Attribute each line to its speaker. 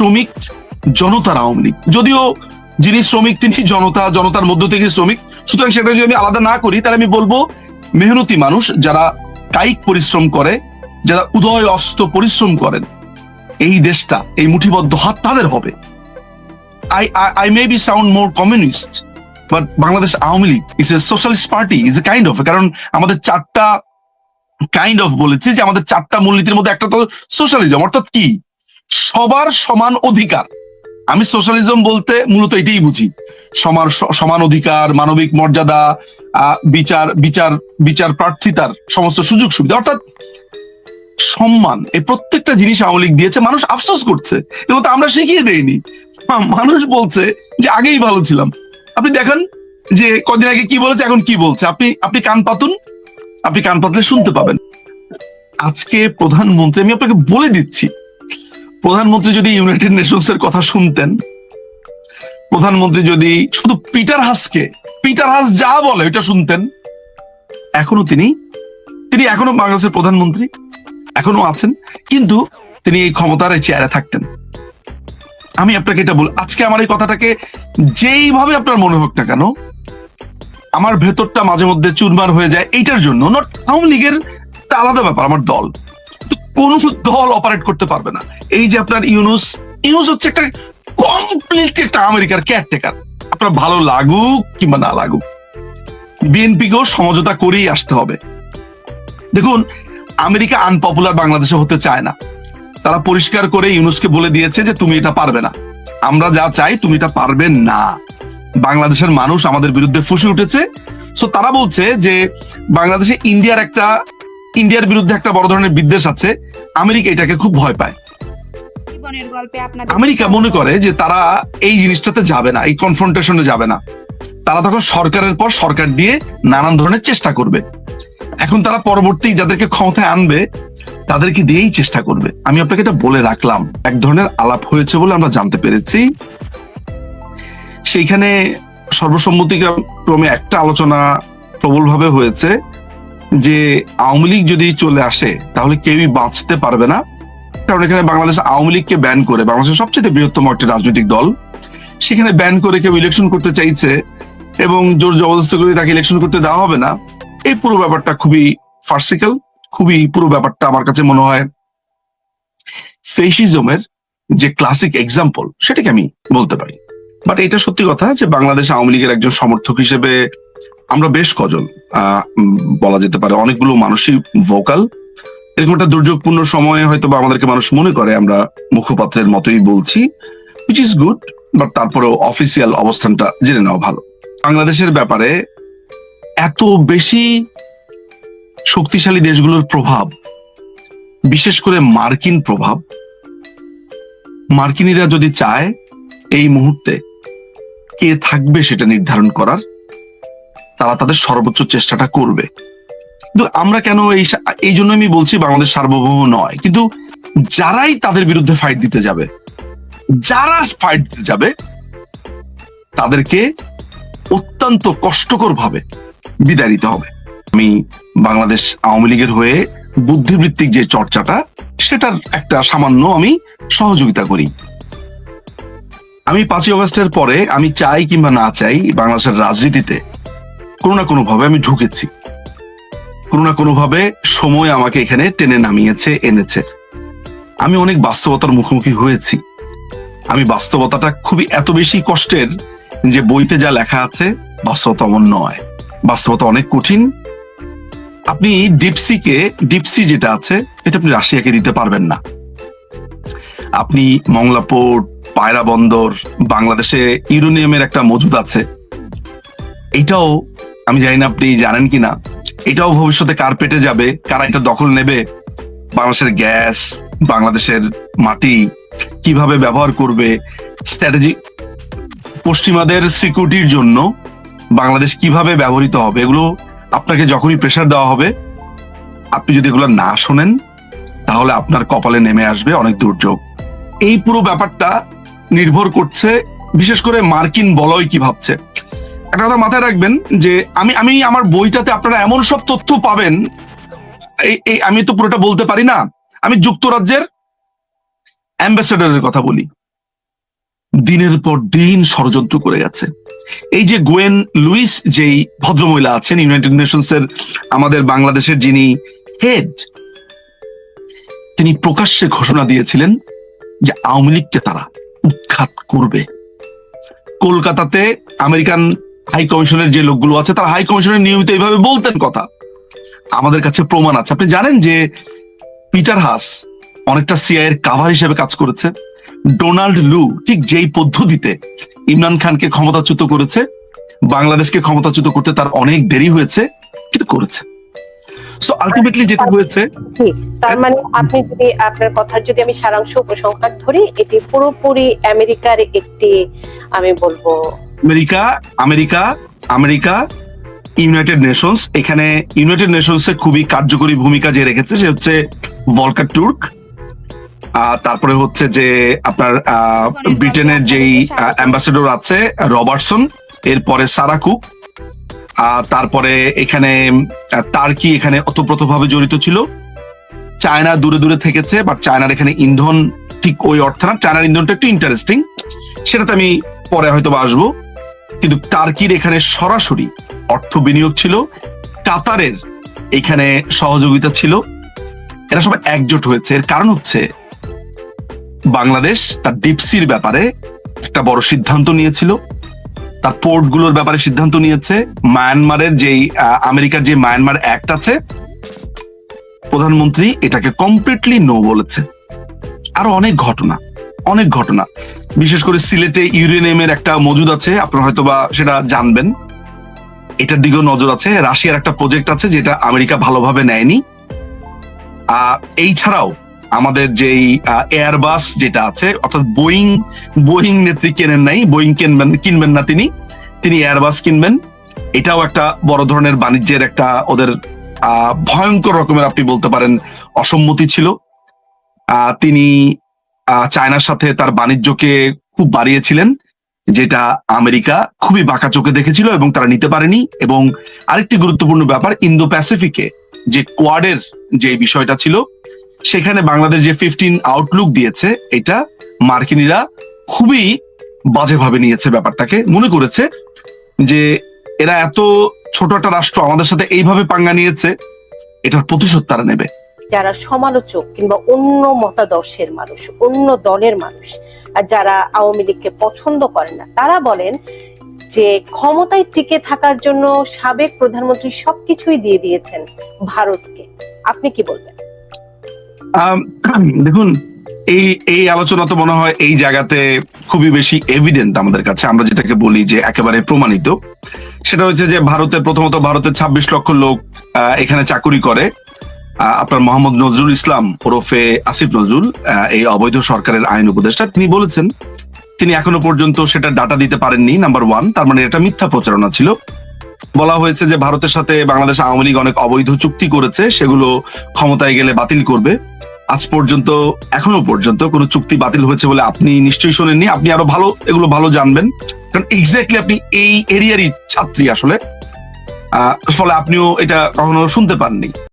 Speaker 1: শ্রমিক জনতার আওয়ামী লীগ। যদিও যিনি শ্রমিক, তিনি জনতা, জনতার মধ্য থেকে শ্রমিক। সুতরাং সেটা যদি আমি আলাদা না করি, তাহলে আমি বলব মেহনতি মানুষ যারা কায়িক পরিশ্রম করে, যারা উদয় অস্ত পরিশ্রম করেন, এই দেশটা, এই মুঠিবদ্ধ হাত তাদের হবে। I I may be sound more communist but Bangladesh Awami League is a socialist party is a kind of কারণ আমাদের চারটা কাইন্ড অফ বলেছি যে আমাদের চারটা মূলনীতির মধ্যে একটা তো সোশ্যালিজম অর্থাৎ কি? সবার সমান অধিকার। আমি সোশ্যালিজম বলতে মূলত এটাই বুঝি। সমান সমান অধিকার, মানবিক মর্যাদা বিচার বিচার বিচার প্রার্থিতার সমস্ত সুযোগ সুবিধা। অর্থাৎ সম্মান, এই প্রত্যেকটা জিনিস আওয়ামী লীগ দিয়েছে, মানুষ আফসোস করছে। এবং আমরা শিখিয়ে দেইনি। মানুষ বলছে যে, আগেই ভালো ছিলাম। আপনি দেখেন যে, কদিন আগে কি বলেছে, এখন কি বলছে? আপনি আপনি কান পাতুন, আপনি কান পাতলে শুনতে পাবেন। আজকে প্রধানমন্ত্রী, আমি আপনাকে বলে দিচ্ছি প্রধানমন্ত্রী যদি ইউনাইটেড নেশনস এর কথা শুনতেন, প্রধানমন্ত্রী যদি শুধু পিটার হাসকে পিটার হাস যা বলে ওইটা শুনতেন, এখনও তিনি তিনি এখনও বাংলাদেশের প্রধানমন্ত্রী, এখনও আছেন, কিন্তু তিনি এই ক্ষমতার এই চেয়ারে থাকতেন। আমি আপনাকে এটা বল, আজকে আমার এই কথাটাকে যেইভাবে আপনার মনে হোক না কেন, আমার ভেতরটা মাঝে মধ্যে চুরমার হয়ে যায়, এইটার জন্য নট আওয়ামী লীগের আলাদা ব্যাপার, আমার দল। কোন দল অপারেট করতে পারবে না। এই যে আপনার ইউনুস ইউনুস হচ্ছে একটা কমপ্লিট একটা আমেরিকার কেয়ারটেকার আপনার ভালো লাগুক কিংবা না লাগুক বিএনপিকেও সমঝোতা করেই আসতে হবে। দেখুন, আমেরিকা আনপপুলার বাংলাদেশে হতে চায় না। তারা পরিষ্কার করে ইউনুসকে বলে দিয়েছে যে তুমি এটা পারবে না। আমরা যা চাই তুমি এটা পারবে না। বাংলাদেশের মানুষ আমাদের বিরুদ্ধে ফুসে উঠেছে। সো তারা বলছে যে বাংলাদেশে ইন্ডিয়ার একটা ইন্ডিয়ার বিরুদ্ধে একটা বড় ধরনের বিদ্বেষ আছে আমেরিকা এটাকে খুব ভয় পায়। আমেরিকা মনে করে যে তারা এই জিনিসটাতে যাবে না এই কনফ্রন্টেশনে যাবে না। তারা তখন সরকারের পর সরকার দিয়ে নানান ধরনের চেষ্টা করবে। এখন তারা পরবর্তী যাদেরকে ক্ষমতায় আনবে তাদেরকে দিয়েই চেষ্টা করবে। আমি আপনাকে এটা বলে রাখলাম এক ধরনের আলাপ হয়েছে বলে আমরা জানতে পেরেছি। সেইখানে সর্বসম্মতিক্রমে একটা আলোচনা প্রবলভাবে হয়েছে। যে আওয়ামী লীগ যদি চলে আসে, তাহলে কেউই বাঁচতে পারবে না। কারণ এখানে বাংলাদেশ আওয়ামী লীগকে ব্যান করে, বাংলাদেশের সবচেয়ে বৃহত্তম একটি রাজনৈতিক দল। সেখানে ব্যান করে কেউ ইলেকশন করতে চাইছে এবং জোর জবরদস্তি করে তাকে ইলেকশন করতে দেওয়া হবে না। এই পুরো ব্যাপারটা খুবই ফার্সিক্যাল খুবই পুরো ব্যাপারটা আমার কাছে মনে হয় ফেসিজমের যে ক্লাসিক এক্সাম্পল সেটাকে আমি বলতে পারি। বাট এটা সত্যি কথা যে বাংলাদেশ আওয়ামী লীগের একজন সমর্থক হিসেবে আমরা বেশ কজন বলা যেতে পারে অনেকগুলো মানুষই ভোকাল এরকম একটা দুর্যোগপূর্ণ সময়ে হয়তো বা আমাদেরকে মানুষ মনে করে, আমরা মুখপাত্রের মতোই বলছি উইচ ইজ গুড বাট তারপরেও অফিসিয়াল অবস্থানটা জেনে নেওয়া ভালো। বাংলাদেশের ব্যাপারে এত বেশি শক্তিশালী দেশগুলোর প্রভাব, বিশেষ করে মার্কিন প্রভাব, মার্কিনীরা যদি চায় এই মুহূর্তে কে থাকবে সেটা নির্ধারণ করার তারা তাদের সর্বোচ্চ চেষ্টাটা করবে। কিন্তু আমরা কেন এই এই জন্য আমি বলছি বাংলাদেশ সার্বভৌম নয়। কিন্তু যারাই তাদের বিরুদ্ধে ফাইট দিতে যাবে, যারা ফাইট দিতে যাবে, তাদেরকে অত্যন্ত কষ্টকর ভাবে বিদায় নিতে হবে। আমি বাংলাদেশ আওয়ামী লীগের হয়ে বুদ্ধিবৃত্তিক যে চর্চাটা, সেটার একটা সামান্য আমি সহযোগিতা করি। আমি পাঁচই অগস্টের পরে আমি চাই কিংবা না চাই বাংলাদেশের রাজনীতিতে কোনো না কোনো ভাবে আমি ঢুকেছি। কোনো না কোনো ভাবে সময় আমাকে এখানে টেনে নামিয়েছে, এনেছে। আমি অনেক বাস্তবতার মুখোমুখি হয়েছি। আমি বাস্তবতাটা খুবই এত বেশি কষ্টের যে বইতে যা লেখা আছে বাস্তবতা অমন নয়। বাস্তবতা অনেক কঠিন। আপনি ডিপসিকে ডিপসি যেটা আছে, এটা আপনি রাশিয়াকে দিতে পারবেন না। আপনি মংলা পোর্ট পায়রা বন্দর, বাংলাদেশে ইউরোনিয়ামের একটা মজুদ আছে। এটাও আমি জানি না আপনি জানেন কিনা, এটাও ভবিষ্যতে কার পেটে যাবে, কারা এটা দখল নেবে? বাংলাদেশের গ্যাস, বাংলাদেশের মাটি কীভাবে ব্যবহার করবে? স্ট্র্যাটেজি পশ্চিমাদের সিকিউরিটির জন্য বাংলাদেশ কীভাবে ব্যবহৃত হবে? এগুলো আপনাকে যখনই প্রেশার দেওয়া হবে, আপনি যদি এগুলো না শোনেন, তাহলে আপনার কপালে নেমে আসবে অনেক দুর্যোগ। এই পুরো ব্যাপারটা নির্ভর করছে, বিশেষ করে মার্কিন বলয় কি ভাবছে। একটা কথা মাথায় রাখবেন যে আমি আমি আমার বইটাতে আপনারা এমন সব তথ্য পাবেন। এই আমি তো পুরোটা বলতে পারি না। আমি যুক্তরাজ্যের অ্যাম্বাসেডারের কথা বলি। দিনের পর দিন ষড়যন্ত্র করে গেছে এই যে গোয়েন লুইস, যেই ভদ্রমহিলা আছেন, ইউনাইটেড নেশনস এর আমাদের বাংলাদেশের যিনি হেড, তিনি প্রকাশ্যে ঘোষণা দিয়েছিলেন যে আওয়ামী লীগকে তারা উৎখাত করবে। কলকাতাতে আমেরিকান হাই কমিশনের যে লোকগুলো আছে, তারা হাই কমিশনের নিয়মিত এইভাবে বলতেন কথা। আমাদের কাছে প্রমাণ আছে। আপনি জানেন যে পিটার হাস অনেকটা সিআই এর কাভার হিসেবে কাজ করেছে। ডোনাল্ড লু ঠিক যেই পদ্ধতিতে ইমরান খানকে ক্ষমতাচ্যুত করেছে, বাংলাদেশকে ক্ষমতাচ্যুত করতে তার অনেক দেরি হয়েছে, কিন্তু করেছে। সো আলটিমেটলি যেটা হয়েছে
Speaker 2: তার মানে আপনি যদি আপনার কথার যদি আমি সারাংশ উপসংহার ধরি, এটি পুরোপুরি আমেরিকার একটি, আমি বলব
Speaker 1: America America America United Nations এখানে ইউনাইটেড নেশনস এ খুবই কার্যকরী ভূমিকা যে রেখেছে সে হচ্ছে ভলকার আহ, তারপরে হচ্ছে যে আপনার ব্রিটেনের যেই অ্যাম্বাসেডর আছে রবার্টসন এরপরে সারাকুক আহ, তারপরে এখানে আহ, তার্কি এখানে অতপ্রতভাবে জড়িত ছিল। চায়না দূরে দূরে থেকেছে বাট চায়নার এখানে ইন্ধন ঠিক ওই অর্থে না। চায়নার ইন্ধনটা একটু ইন্টারেস্টিং সেটাতে আমি পরে হয়তো বা আসব। কিন্তু টার্কির এখানে সরাসরি অর্থ বিনিয়োগ ছিল। কাতারের এখানে সহযোগিতা ছিল। এরা সবাই একজোট হয়েছে। এর কারণ হচ্ছে বাংলাদেশ তার ডিপসির ব্যাপারে একটা বড় সিদ্ধান্ত নিয়েছিল। তার পোর্টগুলোর ব্যাপারে সিদ্ধান্ত নিয়েছে। মায়ানমারের যেই আমেরিকার যে মায়ানমার অ্যাক্ট আছে, প্রধানমন্ত্রী এটাকে কমপ্লিটলি নো বলেছে। আরও অনেক ঘটনা অনেক ঘটনা। বিশেষ করে সিলেটে ইউরেনিয়ামের একটা মজুদ আছে, আপনারা হয়তো বা সেটা জানবেন। এটার দিকেও নজর আছে। রাশিয়ার একটা প্রজেক্ট আছে যেটা আমেরিকা ভালোভাবে নেয়নি। এই ছাড়াও আমাদের যেই এয়ারবাস যেটা আছে, অর্থাৎ বোয়িং বোয়িং নেত্রী কেনেন নাই বোয়িং কিনবেন কিনবেন না তিনি তিনি এয়ারবাস কিনবেন। এটাও একটা বড় ধরনের বাণিজ্যের একটা ওদের ভয়ঙ্কর রকমের আপনি বলতে পারেন, অসম্মতি ছিল। তিনি চায়নার সাথে তার বাণিজ্যকে খুব বাড়িয়েছিলেন, যেটা আমেরিকা খুবই বাঁকা চোখে দেখেছিল এবং তারা নিতে পারেনি। এবং আরেকটি গুরুত্বপূর্ণ ব্যাপার ইন্দো প্যাসিফিকে যে কোয়াডের যে বিষয়টা ছিল, সেখানে বাংলাদেশ যে ফিফটিন আউটলুক দিয়েছে, এটা মার্কিনীরা খুবই বাজেভাবে নিয়েছে ব্যাপারটাকে। মনে করেছে যে এরা এত ছোট একটা রাষ্ট্র আমাদের সাথে এইভাবে পাঙ্গা নিয়েছে, এটার প্রতিশোধ তারা নেবে।
Speaker 2: যারা সমালোচক কিংবা অন্য মতাদর্শের মানুষ, অন্য দলের মানুষ, আর যারা আওয়ামী লীগকে পছন্দ করেন না, তারা বলেন যে ক্ষমতায় টিকে থাকার জন্য সাবেক প্রধানমন্ত্রী সবকিছুই দিয়ে দিয়েছেন ভারতকে। আপনি কি বলবেন?
Speaker 1: দেখুন, এই এই আলোচনা তো মনে হয় এই জায়গাতে খুবই বেশি এভিডেন্ট আমাদের কাছে। আমরা যেটাকে বলি যে একেবারে প্রমাণিত। সেটা হচ্ছে যে ভারতের, প্রথমত ভারতের ছাব্বিশ লক্ষ লোক এখানে চাকুরি করে। আপনার মোহাম্মদ নজরুল ইসলাম, ওরফে আসিফ নজরুল এই অবৈধ সরকারের আইন উপদেষ্টা। তিনি বলেছেন, তিনি এখনও পর্যন্ত সেটা ডাটা দিতে পারেননি নাম্বার ওয়ান তার মানে এটা মিথ্যা প্রচারণা ছিল। বলা হয়েছে যে ভারতের সাথে বাংলাদেশ আওয়ামী লীগ অনেক অবৈধ চুক্তি করেছে, সেগুলো ক্ষমতায় গেলে বাতিল করবে। আজ পর্যন্ত, এখনও পর্যন্ত কোনো চুক্তি বাতিল হয়েছে বলে আপনি নিশ্চয়ই শোনেননি। আপনি আরও ভালো, এগুলো ভালো জানবেন। কারণ এক্স্যাক্টলি আপনি এই এরিয়ারই ছাত্রী আসলে। ফলে আপনিও এটা কখনো শুনতে পাননি।